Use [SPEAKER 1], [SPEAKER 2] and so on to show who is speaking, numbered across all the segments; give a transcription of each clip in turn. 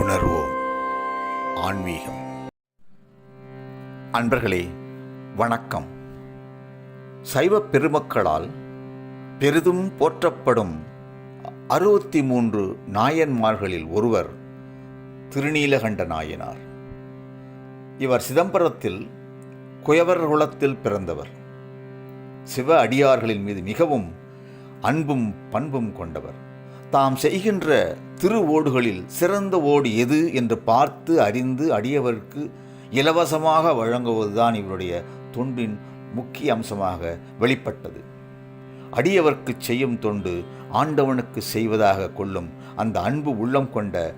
[SPEAKER 1] உணர்வோம். ஆன்மீகம். அன்பர்களே வணக்கம். சைவ பெருமக்களால் பெரிதும் போற்றப்படும் அறுபத்தி மூன்று நாயன்மார்களில் ஒருவர் திருநீலகண்ட நாயனார். இவர் சிதம்பரத்தில் குயவர் குலத்தில் பிறந்தவர். சிவ அடியார்களின் மீது மிகவும் அன்பும் பண்பும் கொண்டவர். தாம் செய்கின்ற திரு ஓடுகளில் சிறந்த ஓடு எது என்று பார்த்து அறிந்து அடியவருக்கு இலவசமாக வழங்குவதுதான் இவருடைய தொண்டின் முக்கிய அம்சமாக வெளிப்பட்டது. அடியவர்க்கு செய்யும் தொண்டு ஆண்டவனுக்கு செய்வதாக கொள்ளும் அந்த அன்பு உள்ளம் கொண்ட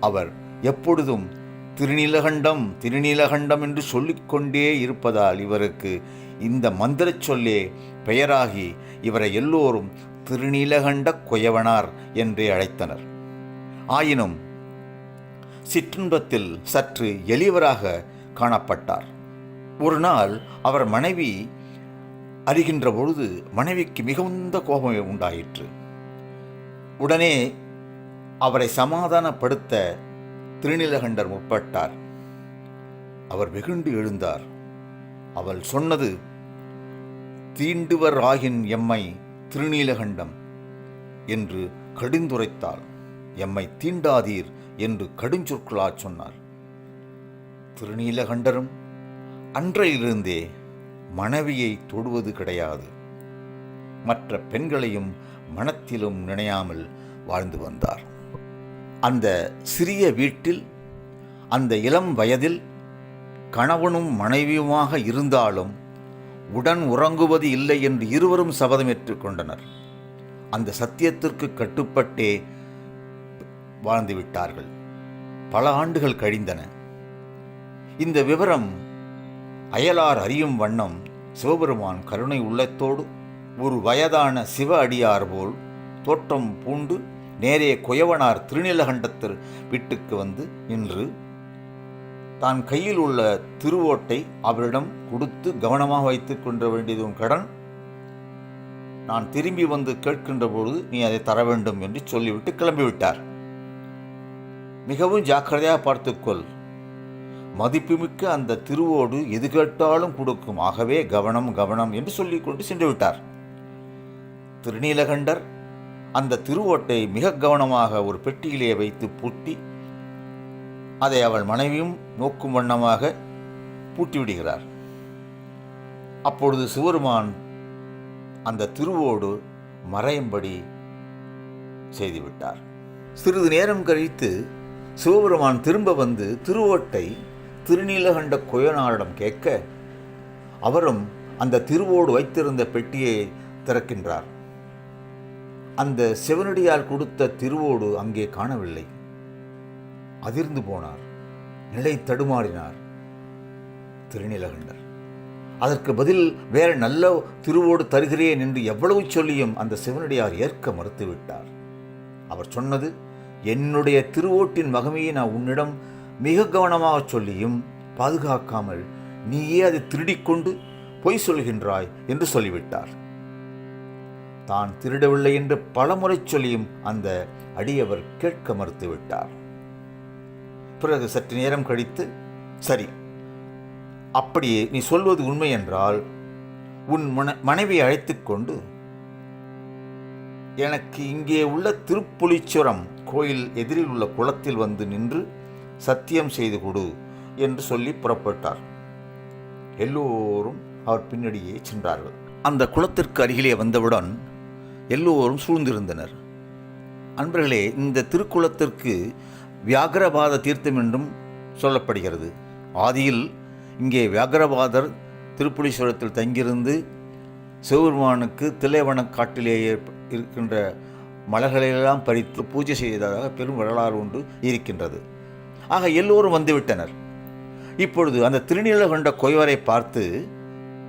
[SPEAKER 1] அவர் எப்பொழுதும் திருநீலகண்டம் திருநீலகண்டம் என்று சொல்லிக்கொண்டே இருப்பதால் இவருக்கு இந்த மந்திரச் சொல்லே பெயராகி இவரை எல்லோரும் திருநீலகண்ட குயவனார் என்றே அழைத்தனர். ஆயினும் சிற்றின்பத்தில் சற்று எளியவராக காணப்பட்டார். ஒரு நாள் அவர் மனைவி அறிகின்ற பொழுது மனைவிக்கு மிகுந்த கோபம் உண்டாயிற்று. உடனே அவரை சமாதானப்படுத்த திருநீலகண்டர் முற்பட்டார். அவர் வெகுண்டு எழுந்தார். அவள் சொன்னது தீண்டுவர் ஆகின் எம்மை திருநீலகண்டம் என்று கடிந்துரைத்தாள். எம்மை தீண்டாதீர் என்று கடுஞ்சொற்களாச் சொன்னார் திருநீலகண்டரும் அன்றையிலிருந்தே மனைவியை தொடுவது கிடையாது. மற்ற பெண்களையும் மனத்திலும் நினையாமல் வாழ்ந்து வந்தார். அந்த சிறிய வீட்டில் அந்த இளம் வயதில் கணவனும் மனைவியுமாக இருந்தாலும் உடன் உறங்குவது இல்லை என்று இருவரும் சபதம் ஏற்றுக்கொண்டனர். அந்த சத்தியத்திற்கு கட்டுப்பட்டே வாழ்ந்து விட்டார்கள். பல ஆண்டுகள் கழிந்தன. இந்த விவரம் அயலார் அறியும் வண்ணம் சிவபெருமான் கருணை உள்ளத்தோடு ஒரு வயதான சிவ அடியார் போல் தோற்றம் பூண்டு நேரே குயவனார் திருநீலகண்டத்தர் வீட்டுக்கு வந்து நின்று தான் கையில் உள்ள திருவோட்டை அவரிடம் கொடுத்து கவனமாக வைத்துக் கொண்ட வேண்டியதும் கடன். நான் திரும்பி வந்து கேட்கின்ற பொழுது நீ அதை தர வேண்டும் என்று சொல்லிவிட்டு கிளம்பிவிட்டார். மிகவும் ஜாக்கிரதையாக பார்த்துக்கொள் மதிப்புமிக்க அந்த திருவோடு எது கேட்டாலும் கொடுக்கும். ஆகவே கவனம் கவனம் என்று சொல்லிக்கொண்டு சென்று விட்டார் திருநீலகண்டர் அந்த திருவோட்டை மிக கவனமாக ஒரு பெட்டியிலே வைத்து பூட்டி அதை அவள் மனைவியும் நோக்கும் வண்ணமாக பூட்டிவிடுகிறார். அப்பொழுது சிவருமான் அந்த திருவோடு மறையும்படி செய்துவிட்டார். சிறிது நேரம் கழித்து சிவபெருமான் திரும்ப வந்து திருவோட்டை திருநீலகண்ட குயனாரிடம் கேட்க அவரும் அந்த திருவோடு வைத்திருந்த பெட்டியை திறக்கின்றார். அந்த சிவனடியால் கொடுத்த திருவோடு அங்கே காணவில்லை. அதிர்ந்து போனார். நிலை தடுமாறினார். திருநீலகண்டர். அதற்கு பதில் வேற நல்ல திருவோடு தருகிறேன் என்று எவ்வளவு சொல்லியும் அந்த சிவனடியார் ஏற்க மறுத்துவிட்டார். அவர் சொன்னது என்னுடைய திருவோட்டின் மகமையை நான் உன்னிடம் மிக கவனமாக சொல்லியும் பாதுகாக்காமல் நீயே அதை திருடிக்கொண்டு பொய் சொல்கின்றாய் என்று சொல்லிவிட்டார். தான் திருடவில்லை என்று பலமுறை சொல்லியும் அந்த அடியவர் கேட்க மறுத்துவிட்டார். பிறகு சற்று நேரம் கழித்து சரி அப்படியே நீ சொல்வது உண்மை என்றால் உன் மன மனைவியை அழைத்து கொண்டு எனக்கு இங்கே உள்ள திருப்புளிச்சுரம் கோயில் எதிரில் உள்ள குளத்தில் வந்து நின்று சத்தியம் செய்து கொடு என்று சொல்லி புறப்பட்டார். எல்லோரும் அவர் பின்னடியே சென்றார்கள். அந்த குளத்திற்கு அருகிலே வந்தவுடன் எல்லோரும் சூழ்ந்திருந்தனர். அன்பர்களே இந்த திருக்குளத்திற்கு வியாகரபாத தீர்த்தம் என்றும் சொல்லப்படுகிறது. ஆதியில் இங்கே வியாகரபாதர் திருப்புலீஸ்வரத்தில் தங்கியிருந்து சிவபெருமானுக்கு திலைவன காட்டிலேயே இருக்கின்ற மலர்களையெல்லாம் பறித்து பூஜை செய்ததாக பெரும் வரலாறு ஒன்று இருக்கின்றது. ஆக எல்லோரும் வந்துவிட்டனர். இப்பொழுது அந்த திருநீலகண்ட கொய்வரை பார்த்து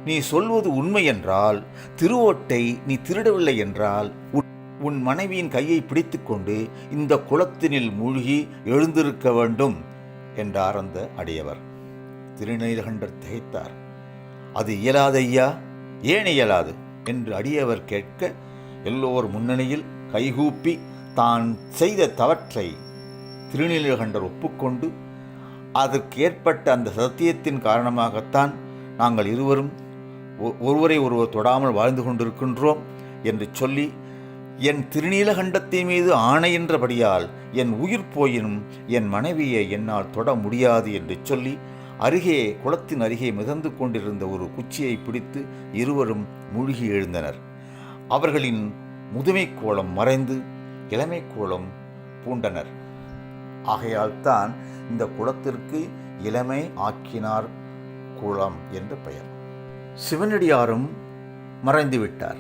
[SPEAKER 1] நீ சொல்வது உண்மை என்றால் திருவோட்டை நீ திருடவில்லை என்றால் உன் மனைவியின் கையை பிடித்துக்கொண்டு இந்த குளத்தினில் மூழ்கி எழுந்திருக்க வேண்டும் என்றார் அந்த அடியவர். திருநீலகண்டர் திகைத்தார். அது இயலாது ஐயா ஏன் இயலாது? என்று அடியவர் கேட்க எல்லோர் முன்னணியில் கைகூப்பி தான் செய்த தவற்றை திருநீலகண்டர் ஒப்புக்கொண்டு அதற்கு ஏற்பட்ட அந்த சத்தியத்தின் காரணமாகத்தான் நாங்கள் இருவரும் ஒ- ஒருவரை ஒருவர் தொடாமல் வாழ்ந்து கொண்டிருக்கின்றோம் என்று சொல்லி என் திருநீலகண்டத்தின் மீது ஆணையின்றபடியால் என் உயிர் போயினும் என் மனைவியை என்னால் தொட முடியாது என்று சொல்லி அருகே குளத்தின் அருகே மிதந்து கொண்டிருந்த ஒரு குச்சியை பிடித்து இருவரும் மூழ்கி எழுந்தனர். அவர்களின் முதுமை கோலம் மறைந்து இளமை கோலம் பூண்டனர். ஆகையால் தான் இந்த குளத்திற்கு இளமை ஆக்கினார் குளம் என்ற பெயர். சிவனடியாரும் மறைந்து விட்டார்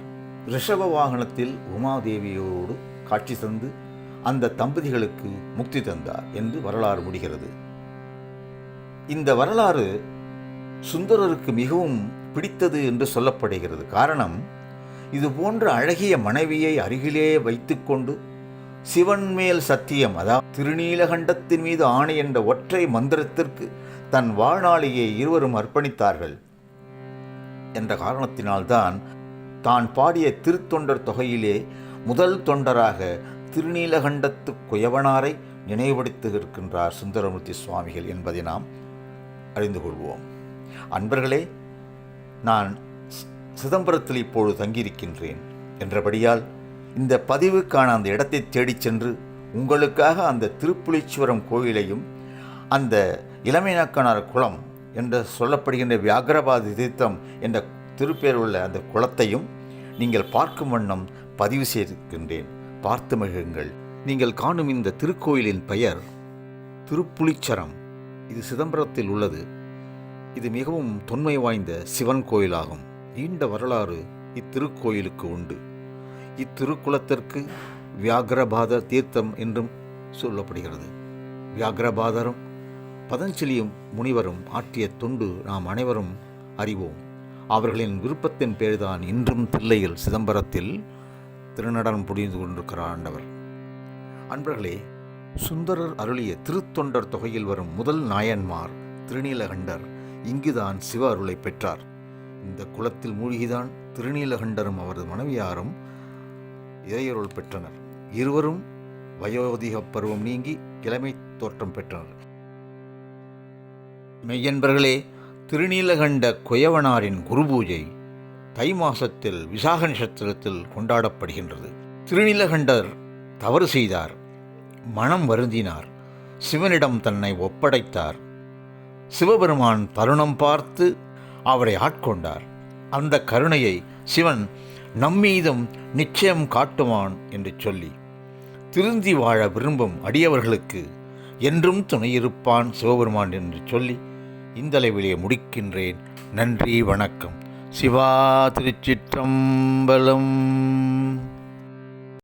[SPEAKER 1] ரிஷப வாகனத்தில் உமாதேவியோடு காட்சி தந்து அந்த தம்பதிகளுக்கு முக்தி தந்தார் என்று வரலாறு முடிகிறது. இந்த வரலாறு சுந்தரருக்கு மிகவும் பிடித்தது என்று சொல்லப்படுகிறது. காரணம் இது போன்ற அழகிய மனைவியை அருகிலே வைத்துக்கொண்டு சிவன் மேல் சத்தியம் அதாவது திருநீலகண்டத்தின் மீது ஆணை என்ற ஒற்றை மந்திரத்திற்கு தன் வாழ்நாளையே இருவரும் அர்ப்பணித்தார்கள். என்ற காரணத்தினால்தான் தான் பாடிய திருத்தொண்டர் தொகையிலே முதல் தொண்டராக திருநீலகண்டத்து குயவனாரை நினைவுபடுத்தியிருக்கின்றார் சுந்தரமூர்த்தி சுவாமிகள் என்பதை நாம் அறிந்து கொள்வோம். அன்பர்களே நான் சிதம்பரத்தில் இப்போது தங்கியிருக்கின்றேன். என்றபடியால் இந்த பதிவுக்கான அந்த இடத்தை தேடிச் சென்று உங்களுக்காக அந்த திருப்புளிச்சுவரம் கோயிலையும் அந்த இளமைநாக்கனார் குளம் என்று சொல்லப்படுகின்ற வியாகரபாதி தீர்த்தம் என்ற திருப்பேர் உள்ள அந்த குளத்தையும் நீங்கள் பார்க்கும் வண்ணம் பதிவு செய்திருக்கின்றேன். பார்த்து மகிழுங்கள். நீங்கள் காணும் இந்த திருக்கோயிலின் பெயர் திருப்புலிச்சரம் இது சிதம்பரத்தில் உள்ளது. இது மிகவும் தொன்மை வாய்ந்த சிவன் கோயிலாகும். நீண்ட வரலாறு இத்திருக்கோயிலுக்கு உண்டு. இத்திருக்குளத்திற்கு வியாகரபாத தீர்த்தம் என்றும் சொல்லப்படுகிறது. வியாகரபாதரும் பதஞ்சலியும் முனிவரும் ஆற்றிய தொண்டு நாம் அனைவரும் அறிவோம். அவர்களின் விருப்பத்தின் பேர்தான் இன்றும் தில்லையில் சிதம்பரத்தில் திருநடனம் புரிந்து கொண்டிருக்கிறார் ஆண்டவர். அன்பர்களே சுந்தரர் அருளிய திருத்தொண்டர் தொகையில் வரும் முதல் நாயன்மார் திருநீலகண்டர் இங்குதான் சிவ அருளை பெற்றார். இந்த குளத்தில் மூழ்கிதான் திருநீலகண்டரும் அவரது மனைவியாரும் இறையருள் பெற்றனர். இருவரும் வயோதிக பருவம் நீங்கி கிழமை தோற்றம் பெற்றனர். மெய்யன்பர்களே திருநீலகண்ட குயவனாரின் குருபூஜை தை மாசத்தில் விசாக நட்சத்திரத்தில் கொண்டாடப்படுகின்றது. திருநீலகண்டர் தவறு செய்தார். மனம் வருந்தினார். சிவனிடம் தன்னை ஒப்படைத்தார். சிவபெருமான் தருணம் பார்த்து அவரை ஆட்கொண்டார். அந்த கருணையை சிவன் நம்மீதும் நிச்சயம் காட்டுவான் என்று சொல்லி திருந்தி வாழ விரும்பும் அடியவர்களுக்கு என்றும் துணையிருப்பான் சிவபெருமான் என்று சொல்லி இந்தளவிலே முடிக்கின்றேன். நன்றி வணக்கம். சிவா திருச்சிற்றம்பலம்.